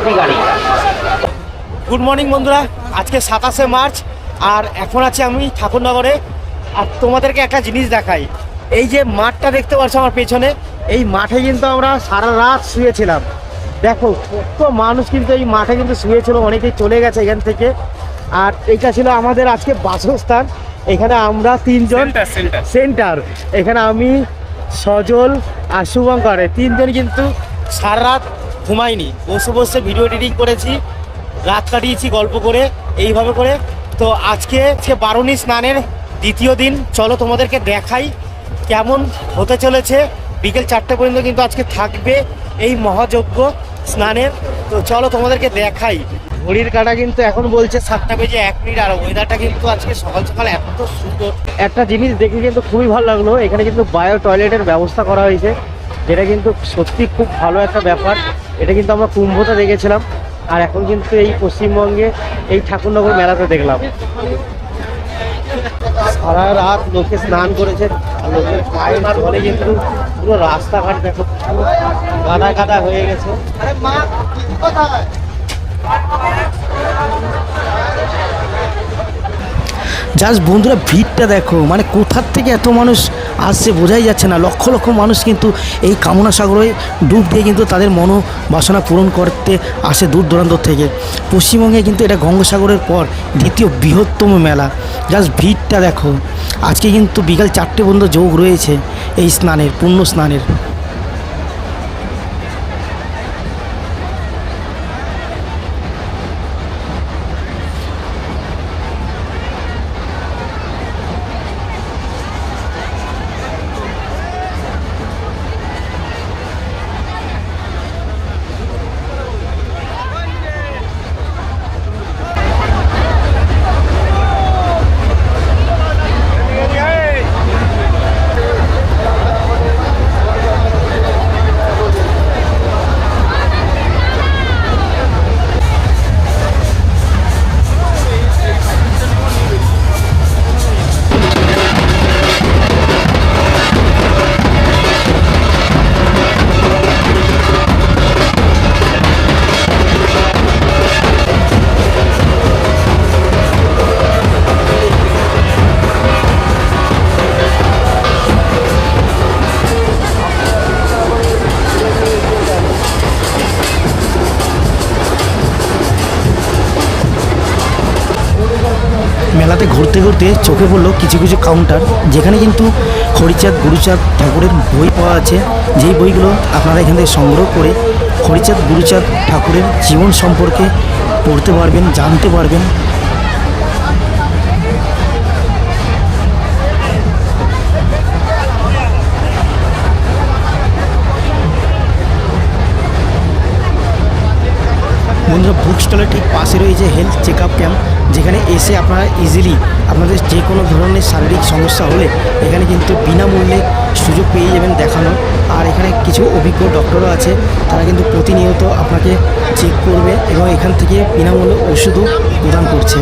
মারুতি গাড়ি good morning বন্ধুরা। আজকে সাতাশে মার্চ আর এখন আছি আমি ঠাকুরনগরে। আর তোমাদেরকে একটা জিনিস দেখাই। এই যে মাঠটা দেখতে পাচ্ছ আমার পেছনে এই মাঠে কিন্তু আমরা সারা রাত শুয়েছিলাম। দেখো কত মানুষ কিন্তু এই মাঠে কিন্তু শুয়েছিল অনেকেই চলে গেছে এখান থেকে। আর এইটা ছিল আমাদের আজকে বাসস্থান। এখানে আমরা তিনজন সেন্টার এখানে আমি সজল আর শুভঙ্কর। তিনজন কিন্তু সারা রাত ঘুমাইনি বসে বসে ভিডিও এডিটিং করেছি, রাত কাটিয়েছি গল্প করে, এইভাবে করে। তো আজকে সে বারুণী স্নানের দ্বিতীয় দিন। চলো তোমাদেরকে দেখাই কেমন হতে চলেছে। বিকেল চারটে পর্যন্ত কিন্তু আজকে থাকবে এই মহাযজ্ঞ স্নানের। তো চলো তোমাদেরকে দেখাই। ঘড়ির কাটা কিন্তু এখন বলছে সাতটা বেজে এক মিনিট, আর ওয়েদারটা কিন্তু আজকে সকাল সকাল এত সুন্দর। একটা জিনিস দেখে কিন্তু খুবই ভালো লাগল, এখানে কিন্তু বায়ো টয়লেটের ব্যবস্থা করা হয়েছে। যেটা কিন্তু সত্যি খুব ভালো একটা ব্যাপার। এটা কিন্তু আমরা কুম্ভতে দেখেছিলাম। আর এখন কিন্তু এই পশ্চিমবঙ্গে এই ঠাকুরনগর মেলাতে দেখলাম। সারা রাত লোকে স্নান করেছে। আর লোকের পায়ের জলে কিন্তু পুরো রাস্তাঘাট দেখো। পুরো কাদা কাদা হয়ে গেছে। জাস্ট বন্ধুরা ভিড়টা দেখো। মানে কোথার থেকে এত মানুষ আসছে বোঝাই যাচ্ছে না। লক্ষ লক্ষ মানুষ কিন্তু এই কামনা সাগরে ডুব দিয়ে কিন্তু তাদের মনোবাসনা পূরণ করতে আসে দূর দূরান্ত থেকে। পশ্চিমবঙ্গে কিন্তু এটা গঙ্গাসাগরের পর দ্বিতীয় বৃহত্তম মেলা। জাস্ট ভিড়টা দেখো। আজকে কিন্তু বিকাল চারটে পর্যন্ত যোগ রয়েছে এই স্নানের, পূর্ণ স্নানের। চোখে পড়ল কিছু কিছু কাউন্টার যেখানে কিন্তু হরিচাঁদ গুরুচাঁদ ঠাকুরের বই পাওয়া আছে। যেই বইগুলো আপনারা এখান থেকে সংগ্রহ করে হরিচাঁদ গুরুচাঁদ ঠাকুরের জীবন সম্পর্কে পড়তে পারবেন, জানতে পারবেন। বন্ধুরা বুক স্টলের ঠিক পাশে রয়েছে হেলথ চেক আপ ক্যাম্প যেখানে এসে আপনারা ইজিলি আপনাদের যে কোনো ধরনের শারীরিক সমস্যা হলে এখানে কিন্তু বিনামূল্যে সুযোগ পেয়ে যাবেন দেখানো। আর এখানে কিছু অভিজ্ঞ ডক্টরও আছে, তারা কিন্তু প্রতিনিয়ত আপনাকে চেক করবে এবং এখান থেকে বিনামূল্যে ওষুধও প্রদান করছে।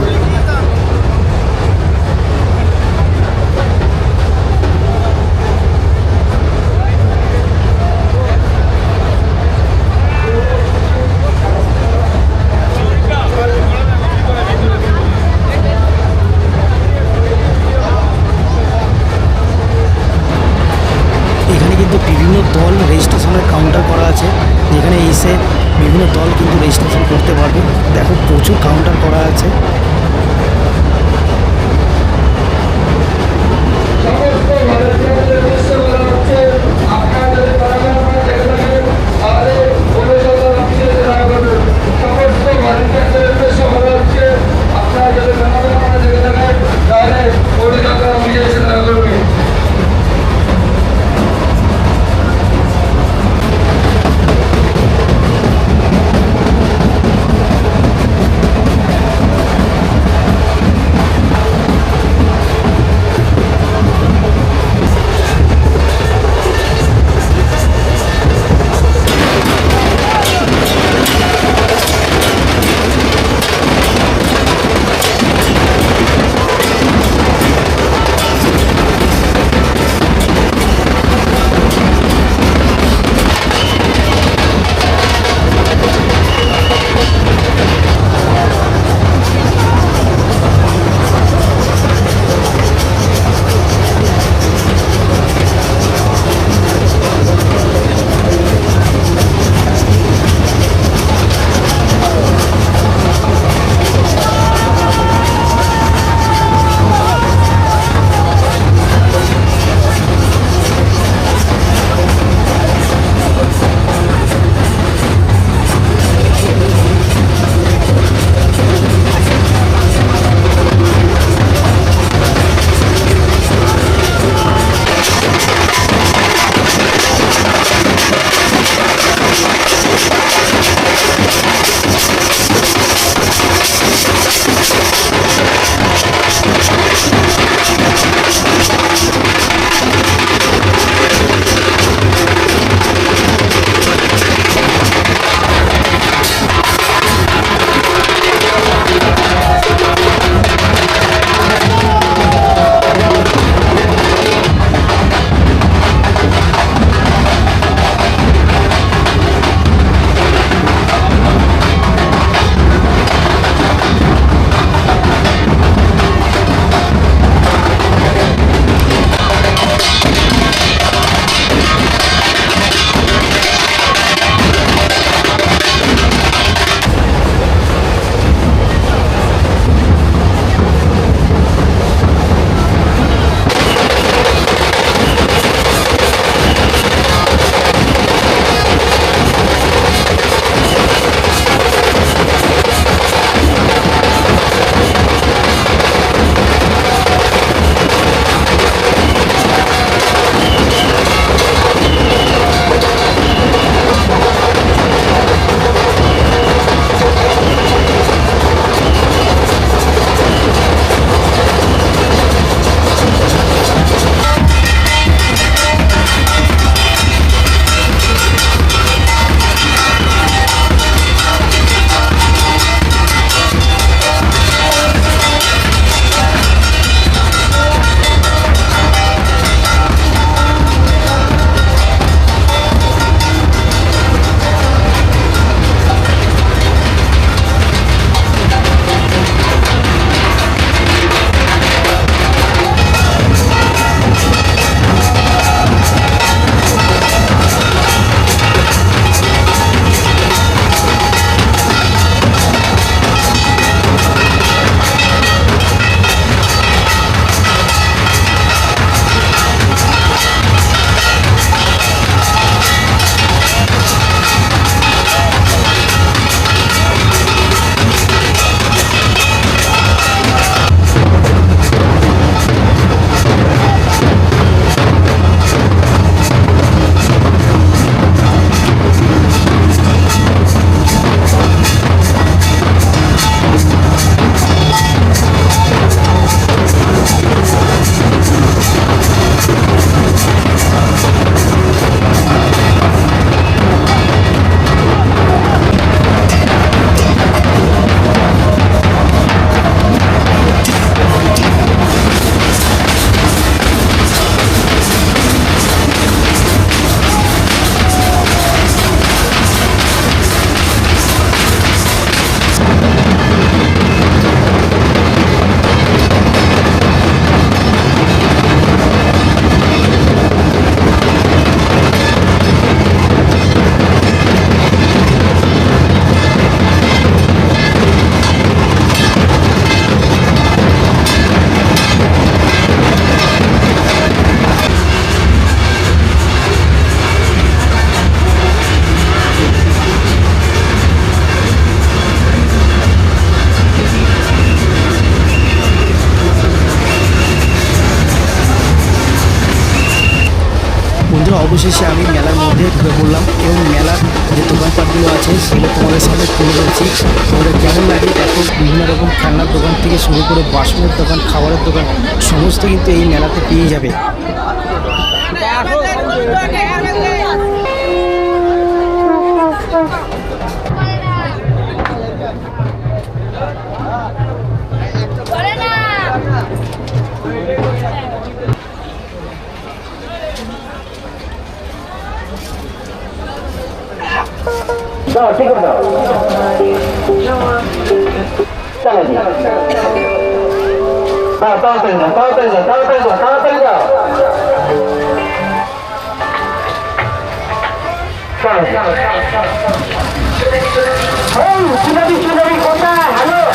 অবশেষে আমি মেলার মধ্যে ঢুকে পড়লাম এবং মেলার যে দোকানপাটগুলো আছে সেগুলো তোমাদের সামনে তুলে ধরছি। তোমাদের কেমন লাগে দেখো, বিভিন্ন রকম খেলনার দোকান থেকে শুরু করে বাসনের দোকান, খাবারের দোকান, সমস্ত কিন্তু এই মেলাতে পেয়ে যাবে।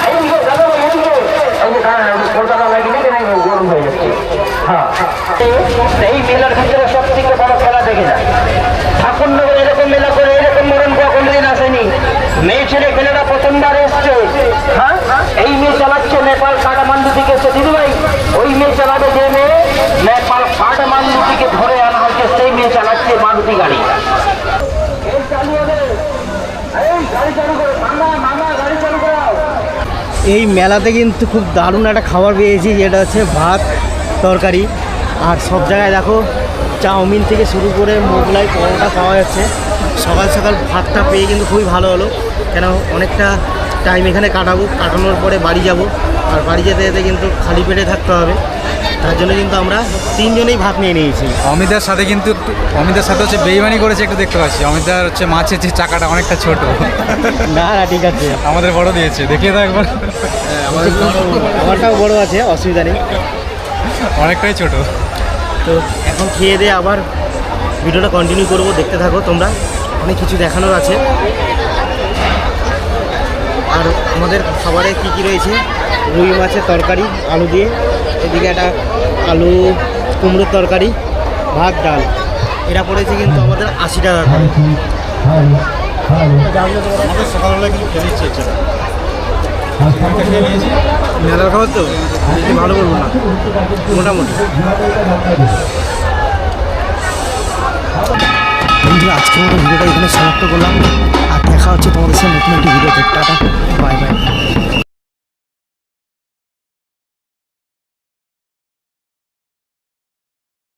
এই যে দাঁড়ান, এই যে কলকাতা লাগিয়ে দিকে নাই গরম হয়ে যাচ্ছে হ্যাঁ। এই মেলার ভিতরে সব থেকে বড় খেলা দেখে যায় ঠাকুরনগর এরকম মেলা করে এরকম মরণ কোয়া কোনদিন আসেনি মেয়ে ছেলে ছেলেরা প্রথমবার এসছে হ্যাঁ এই মেয়ে চালাচ্ছে নেপাল এসছে দিদিভাই ওই মেয়ে চালাবে যে মেয়ে কাঠমান্ডু থেকে ধরে আনা হচ্ছে সেই মেয়ে চালাচ্ছে মারুতি গাড়ি। এই মেলাতে কিন্তু খুব দারুণ একটা খাবার পেয়েছি, যেটা হচ্ছে ভাত, তরকারি। আর সব জায়গায় দেখো, চাউমিন থেকে শুরু করে মোগলাই, পরোটা পাওয়া যাচ্ছে। সকাল সকাল ভাতটা পেয়ে কিন্তু খুবই ভালো হলো। কেন, অনেকটা টাইম এখানে কাটাবো কাটানোর পরে বাড়ি যাব। আর বাড়ি যেতে যেতে কিন্তু খালি পেটে থাকতে হবে। তার জন্য কিন্তু আমরা তিনজনেই ভাত নিয়ে নিয়েছি। অমিতার সাথে কিন্তু অমিতার সাথে হচ্ছে বেইমানি করেছে একটু দেখতে পাচ্ছি। অমিতার হচ্ছে মাছের যে চাকাটা অনেকটা ছোট। না না ঠিক আছে। আমাদের বড় দিয়েছে দেখিয়ে দাও একবার। আমারটাও বড় আছে অসুবিধা নেই। অনেকটাই ছোট। তো এখন খেয়ে দিয়ে আবার ভিডিওটা কন্টিনিউ করব দেখতে থাকো তোমরা। অনেক কিছু দেখানোর আছে। আর আমাদের খাবারে কি কি রয়েছে? রুই মাছের তরকারি আলু দিয়ে। এদিকে একটা আলু কুমড়োর তরকারি ভাত ডাল। এটা পড়েছে কিন্তু আমাদের আশি টাকা করে। আমাদের সকালবেলা কিছু খেয়ে নিচ্ছে মেলার খাবার তো? ভালো বলব না। মোটামুটি। বন্ধুরা, আজকের মতো ভিডিওটা এখানে সমাপ্ত করলাম। আর দেখা হচ্ছে তোমাদের সাথে নতুন একটি ভিডিওতে। Tata, bye bye.